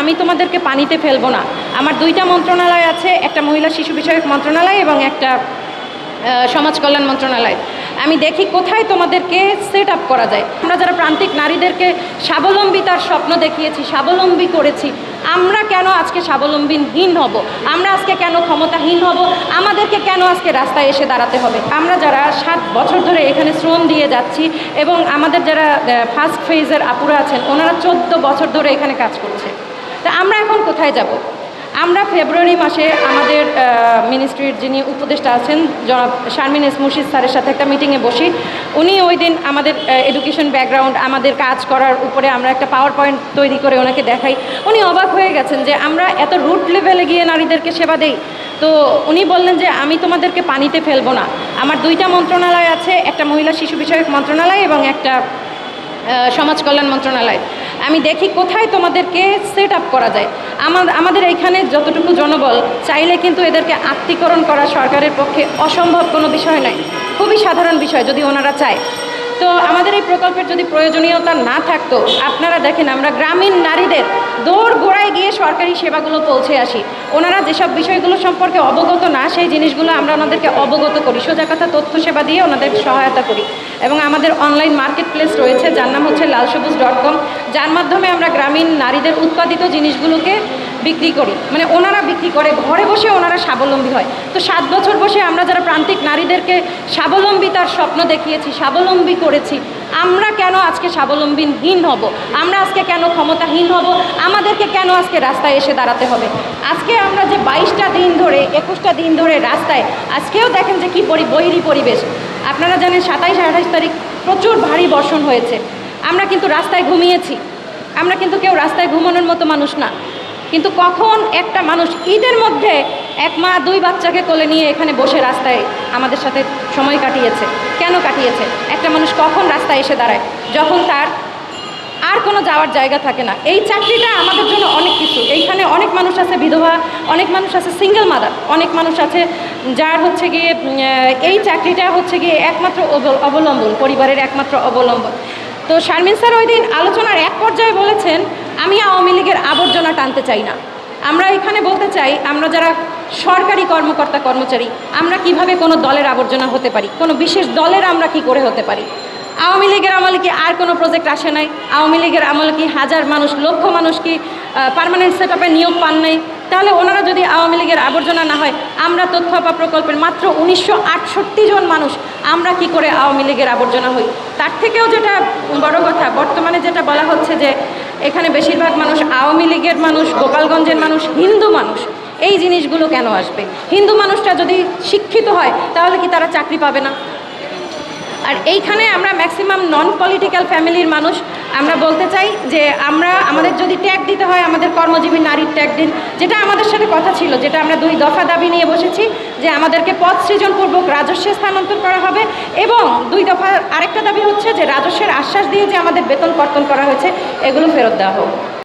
আমি তোমাদেরকে পানিতে ফেলব না। আমার দুইটা মন্ত্রণালয় আছে, একটা মহিলা শিশু বিষয়ক মন্ত্রণালয় এবং একটা সমাজ কল্যাণ মন্ত্রণালয়। আমি দেখি কোথায় তোমাদেরকে সেট আপ করা যায়। আমরা যারা প্রান্তিক নারীদেরকে স্বাবলম্বিতার স্বপ্ন দেখিয়েছি, স্বাবলম্বী করেছি, আমরা কেন আজকে স্বাবলম্বীহীন হব? আমরা আজকে কেন ক্ষমতাহীন হব? আমাদেরকে কেন আজকে রাস্তায় এসে দাঁড়াতে হবে? আমরা যারা সাত বছর ধরে এখানে শ্রম দিয়ে যাচ্ছি এবং আমাদের যারা ফার্স্ট ফেজের আপুরা আছেন, ওনারা চোদ্দ বছর ধরে এখানে কাজ করছে। তা আমরা এখন কোথায় যাব? আমরা ফেব্রুয়ারি মাসে আমাদের মিনিস্ট্রির যিনি উপদেষ্টা আছেন, জনাব শারমিন এস মুর্শিদ স্যারের সাথে একটা মিটিংয়ে বসি। উনি ওই দিন আমাদের এডুকেশন ব্যাকগ্রাউন্ড আমাদের কাজ করার উপরে আমরা একটা পাওয়ার পয়েন্ট তৈরি করে ওনাকে দেখাই। উনি অবাক হয়ে গেছেন যে আমরা এত রুট লেভেলে গিয়ে নারীদেরকে সেবা দেই। তো উনি বললেন যে, আমি তোমাদেরকে পানিতে ফেলব না। আমার দুইটা মন্ত্রণালয় আছে, একটা মহিলা শিশু বিষয়ক মন্ত্রণালয় এবং একটা সমাজ কল্যাণ মন্ত্রণালয়। আমি দেখি কোথায় তোমাদেরকে সেট আপ করা যায়। আমাদের এইখানে যতটুকু জনবল, চাইলে কিন্তু এদেরকে আত্মীকরণ করা সরকারের পক্ষে অসম্ভব কোনো বিষয় নয়। খুবই সাধারণ বিষয় যদি ওনারা চায়। তো আমাদের এই প্রকল্পের যদি প্রয়োজনীয়তা না থাকতো, আপনারা দেখেন আমরা গ্রামীণ নারীদের দৌড় গোড়ায় গিয়ে সরকারি সেবাগুলো পৌঁছে আসি। ওনারা যেসব বিষয়গুলো সম্পর্কে অবগত না, সেই জিনিসগুলো আমরা ওনাদেরকে অবগত করি। সোজা কথা, তথ্য সেবা দিয়ে ওনাদের সহায়তা করি। এবং আমাদের অনলাইন মার্কেট প্লেস রয়েছে, যার নাম হচ্ছে লালসবুজ ডট কম যার মাধ্যমে আমরা গ্রামীণ নারীদের উৎপাদিত জিনিসগুলোকে বিক্রি করি। মানে ওনারা বিক্রি করে, ঘরে বসে ওনারা স্বাবলম্বী হয়। তো সাত বছর বসে আমরা যারা প্রান্তিক নারীদেরকে স্বাবলম্বিতার স্বপ্ন দেখিয়েছি, স্বাবলম্বী করেছি, আমরা কেন আজকে স্বাবলম্বীহীন হব? আমরা আজকে কেন ক্ষমতাহীন হব? আমাদেরকে কেন আজকে রাস্তায় এসে দাঁড়াতে হবে? আজকে আমরা যে বাইশটা দিন ধরে, একুশটা দিন ধরে রাস্তায়, আজকেও দেখেন যে কী পরি বৈরী পরিবেশ। আপনারা জানেন সাতাইশ আঠাইশ তারিখ প্রচুর ভারী বর্ষণ হয়েছে। আমরা কিন্তু রাস্তায় ঘুমিয়েছি। আমরা কিন্তু কেউ রাস্তায় ঘুমানোর মতো মানুষ না। কিন্তু কখন একটা মানুষ ঈদের মধ্যে এক মা দুই বাচ্চাকে কোলে নিয়ে এখানে বসে রাস্তায় আমাদের সাথে সময় কাটিয়েছে। কেন কাটিয়েছে? একটা মানুষ কখন রাস্তায় এসে দাঁড়ায়? যখন তার আর কোনো যাওয়ার জায়গা থাকে না। এই চাকরিটা আমাদের জন্য অনেক কিছু। এইখানে অনেক মানুষ আছে বিধবা, অনেক মানুষ আছে সিঙ্গেল মাদার অনেক মানুষ আছে যার হচ্ছে গিয়ে এই চাকরিটা হচ্ছে গিয়ে একমাত্র অব- অবলম্বন, পরিবারের একমাত্র অবলম্বন। তো শারমিন স্যার ওই দিন আলোচনার এক পর্যায়ে বলেছেন, আমি আওয়ামী লীগের আবর্জনা টানতে চাই না। আমরা এখানে বলতে চাই, আমরা যারা সরকারি কর্মকর্তা, কর্মচারী, আমরা কীভাবে কোনো দলের আবর্জনা হতে পারি? কোনো বিশেষ দলের আমরা কি করে হতে পারি? আওয়ামী লীগের আমলে কি আর কোনো প্রজেক্ট আসে নাই? আওয়ামী লীগের আমলে কি হাজার মানুষ, লক্ষ মানুষ কি পারমানেন্ট সেট নিয়োগ পান নাই? তাহলে ওনারা যদি আওয়ামী লীগের আবর্জনা না হয়, আমরা তথ্য আপা প্রকল্পের মাত্র উনিশশো আটষট্টি জন মানুষ, আমরা কি করে আওয়ামী লীগের আবর্জনা হই? তার থেকেও যেটা বড় কথা, বর্তমানে যেটা বলা হচ্ছে যে এখানে বেশিরভাগ মানুষ আওয়ামী লীগের মানুষ, গোপালগঞ্জের মানুষ, হিন্দু মানুষ। এই জিনিসগুলো কেন আসবে? হিন্দু মানুষটা যদি শিক্ষিত হয়, তাহলে কি তারা চাকরি পাবে না? আর এইখানে আমরা ম্যাক্সিমাম নন পলিটিক্যাল ফ্যামিলির মানুষ। আমরা বলতে চাই যে আমরা, আমাদের যদি ট্যাগ দিতে হয়, আমাদের কর্মজীবী নারীর ট্যাগ দিন। যেটা আমাদের সাথে কথা ছিল, যেটা আমরা দুই দফা দাবি নিয়ে বসেছি, যে আমাদেরকে পদ সৃজনপূর্বক রাজস্বে স্থানান্তর করা হবে এবং দুই দফা আরেকটা দাবি হচ্ছে যে রাজস্বের আশ্বাস দিয়ে যে আমাদের বেতন কর্তন করা হয়েছে, এগুলো ফেরত দেওয়া হোক।